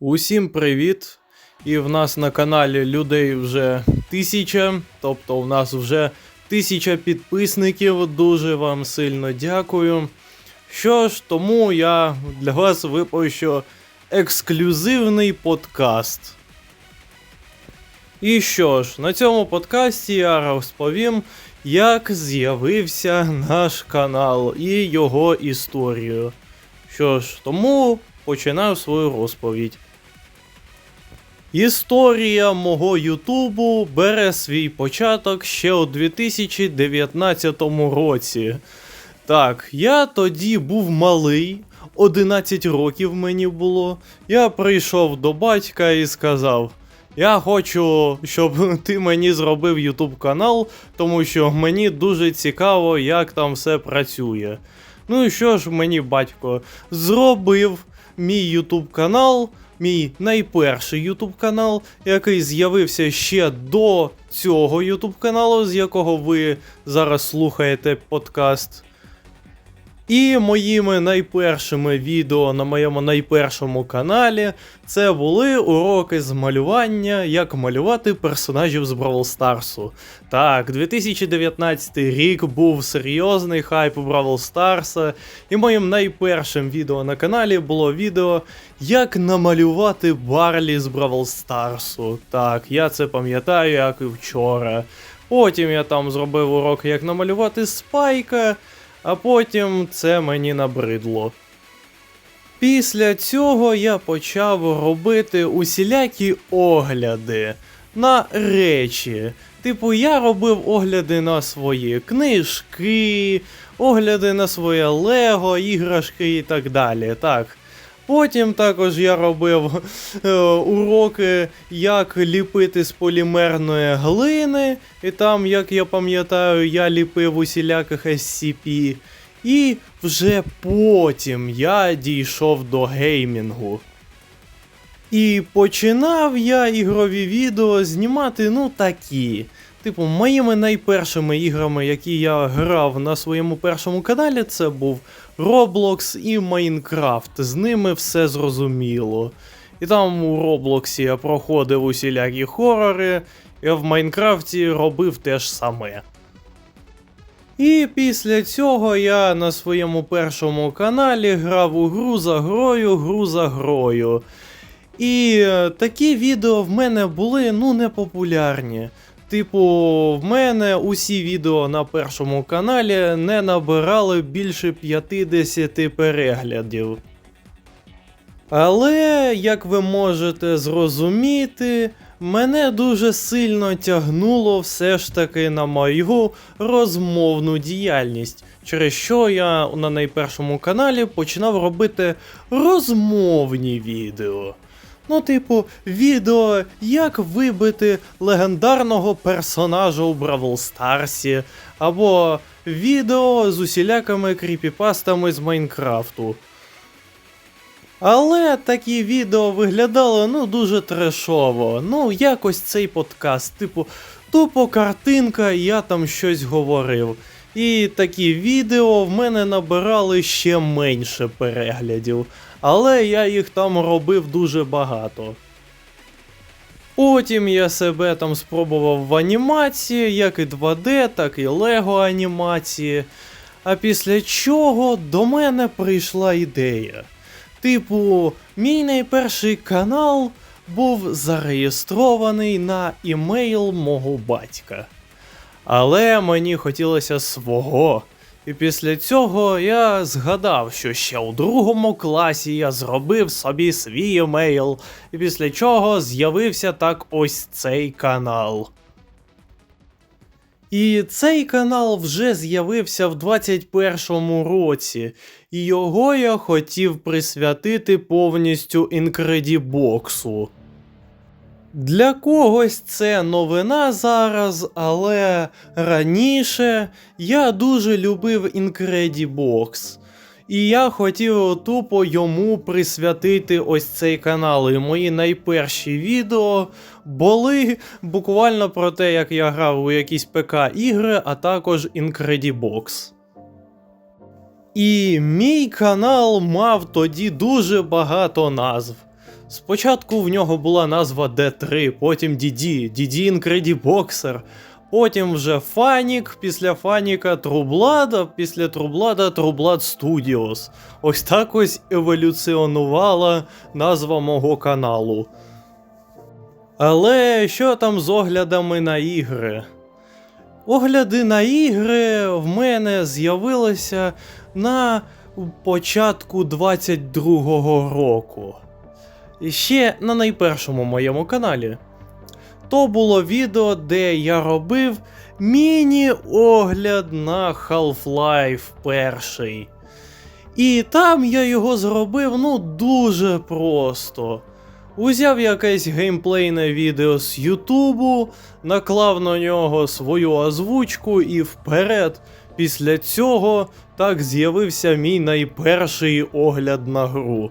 Усім привіт! І в нас на каналі людей вже тисяча, тобто у нас вже тисяча підписників. Дуже вам сильно дякую. Що ж, тому я для вас випущу ексклюзивний подкаст. І що ж, на цьому подкасті я розповім, як з'явився наш канал і його історію. Що ж, тому починаю свою розповідь. Історія мого Ютубу бере свій початок ще у 2019 році. Так, я тоді був малий, 11 років мені було. Я прийшов до батька і сказав: Я хочу, щоб ти мені зробив Ютуб канал, тому що мені дуже цікаво, як там все працює. Ну і що ж мені батько зробив мій Ютуб канал, мій найперший Ютуб канал, який з'явився ще до цього Ютуб каналу, з якого ви зараз слухаєте подкаст. І моїми найпершими відео на моєму найпершому каналі це були уроки з малювання, як малювати персонажів з Бравл Старсу. Так, 2019 рік був серйозний хайп у Бравл Старса, і моїм найпершим відео на каналі було відео, як намалювати Барлі з Бравл Старсу. Так, я це пам'ятаю, як і вчора. Потім я там зробив урок, як намалювати спайка а потім це мені набридло. Після цього я почав робити усілякі огляди на речі. Типу, я робив огляди на свої книжки, огляди на своє Лего, іграшки і так далі. Так. Потім також я робив е, уроки, як ліпити з полімерної глини, і там, як я пам'ятаю, я ліпив усіляких SCP. І вже потім я дійшов до геймінгу. І починав я ігрові відео знімати, ну такі. Типу, моїми найпершими іграми, які я грав на своєму першому каналі, це був Roblox і Minecraft. З ними все зрозуміло. І там у Роблоксі я проходив усілякі хорори, і в Майнкрафті робив те ж саме. І після цього я на своєму першому каналі грав у гру за грою, гру за грою. І е, такі відео в мене були ну непопулярні. Типу, в мене усі відео на першому каналі не набирали більше 50 переглядів. Але, як ви можете зрозуміти, мене дуже сильно тягнуло все ж таки на мою розмовну діяльність, через що я на найпершому каналі починав робити розмовні відео. Ну, типу, відео, як вибити легендарного персонажа у Бравл Старсі, або відео з усілякими кріпіпастами з Майнкрафту. Але такі відео виглядали ну дуже трешово. Ну, якось цей подкаст, типу, тупо картинка, я там щось говорив. І такі відео в мене набирали ще менше переглядів, але я їх там робив дуже багато. Потім я себе там спробував в анімації, як і 2D, так і Лего анімації. А після чого до мене прийшла ідея. Типу, мій найперший канал був зареєстрований на імейл мого батька. Але мені хотілося свого. І після цього я згадав, що ще у другому класі я зробив собі свій емейл, і після чого з'явився так ось цей канал. І цей канал вже з'явився в 21-му році, і його я хотів присвятити повністю інкредібоксу. Для когось це новина зараз, але раніше я дуже любив Incredibox. І я хотів тупо йому присвятити ось цей канал. І мої найперші відео були буквально про те, як я грав у якісь ПК-ігри, а також Incredibox. І мій канал мав тоді дуже багато назв. Спочатку в нього була назва D3, потім DD, DD Incredi Boxer, потім вже Фанік, після Фаніка Трублада, після Трублада Трублад Studios. Ось так ось еволюціонувала назва мого каналу. Але що там з оглядами на ігри? Огляди на ігри в мене з'явилися на початку 22-го року. Ще на найпершому моєму каналі. То було відео, де я робив міні-огляд на Half-Life 1. І там я його зробив ну дуже просто. Узяв якесь геймплейне відео з Ютубу, наклав на нього свою озвучку і вперед. Після цього так з'явився мій найперший огляд на гру.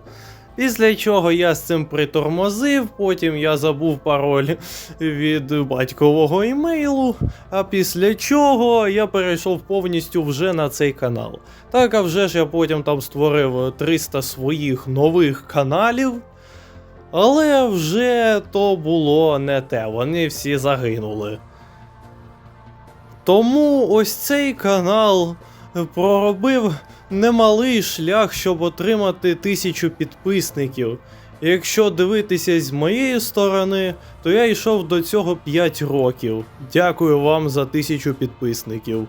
Після чого я з цим притормозив, потім я забув пароль від батькового імейлу, а після чого я перейшов повністю вже на цей канал. Так, а вже ж я потім там створив 300 своїх нових каналів. Але вже то було не те, вони всі загинули. Тому ось цей канал проробив немалий шлях, щоб отримати тисячу підписників. Якщо дивитися з моєї сторони, то я йшов до цього 5 років. Дякую вам за тисячу підписників.